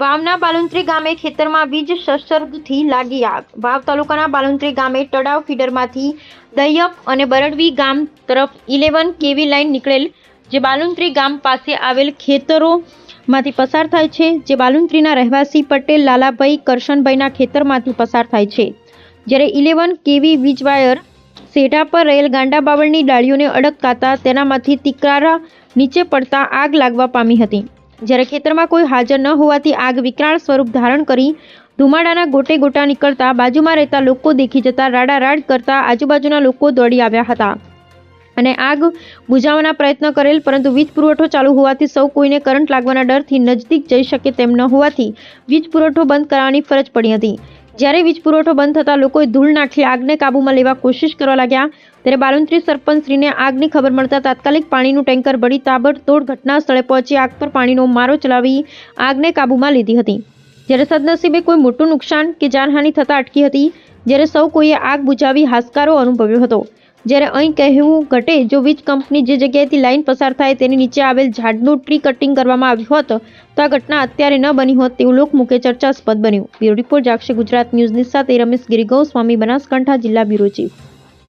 વાવના બાલુંત્રી ગામે ખેતરમાં વીજ સસર્ગથી લાગી આગ. વાવ તાલુકાના બાલુંત્રી ગામે તળાવ ફીડરમાંથી દૈયપ અને બરડવી ગામ તરફ ઇલેવન કેવી લાઇન નીકળેલ, જે બાલુંત્રી ગામ પાસે આવેલ ખેતરોમાંથી પસાર થાય છે, જે બાલુંત્રીના રહેવાસી પટેલ, લાલાભાઈ કરશનભાઈના ખેતરમાંથી પસાર થાય છે. જ્યારે ઇલેવન કેવી વીજ વાયર સેઢા પર રહેલ ગાંડા બાવળની ડાળીઓને અડકતા તેનામાંથી તિકારા નીચે પડતા આગ લાગવા પામી હતી. જ્યારે ખેતરમાં કોઈ હાજર ન હોવાથી આગ વિકરાળ સ્વરૂપ ધારણ કરી ધુમાડાના ગોટે ગોટા નીકળતા બાજુમાં રહેતા લોકો દેખી જતા રાડારાડ કરતા આજુબાજુના લોકો દોડી આવ્યા હતા. અને આગ બુઝાવવાના પ્રયત્ન કરેલ પરંતુ વીજ પુરવઠો ચાલુ હોવાથી સૌ કોઈને કરંટ લાગવાના ડરથી નજદીક જઈ શકે તેમ ન હોવાથી વીજ પુરવઠો બંધ કરાવવાની ફરજ પડી હતી. જ્યારે વીજ પુરવઠો બંધ થતાં લોકોએ ધૂળ નાખી આગને કાબૂમાં લેવા કોશિશ કરવા લાગ્યા, ત્યારે બાલુંત્રી સરપંચશ્રીને આગની ખબર મળતા તાત્કાલિક પાણીનું ટેન્કર ભરી તાબડતોડ ઘટના સ્થળે પહોંચી આગ પર પાણીનો મારો ચલાવી આગને કાબૂમાં લીધી હતી. જ્યારે સદનસીબે કોઈ મોટું નુકસાન કે જાનહાનિ થતાં અટકી હતી, જ્યારે સૌ કોઈએ આગ બુઝાવી હાશકારો અનુભવ્યો હતો. જ્યારે અહીં કહેવું ઘટે, જો વીજ કંપની જે જગ્યાએથી લાઈન પસાર થાય તેની નીચે આવેલ ઝાડનું ટ્રી કટિંગ કરવામાં આવ્યું હોત, તો આ ઘટના અત્યારે ન બની હોત તેવું લોકમુખે ચર્ચાસ્પદ બન્યું. બ્યુરો રિપોર્ટ જાગશે ગુજરાત ન્યૂઝની સાથે, રમેશ ગિરી ગૌસ્વામી બનાસકાંઠા જિલ્લા બ્યુરો ચીફ.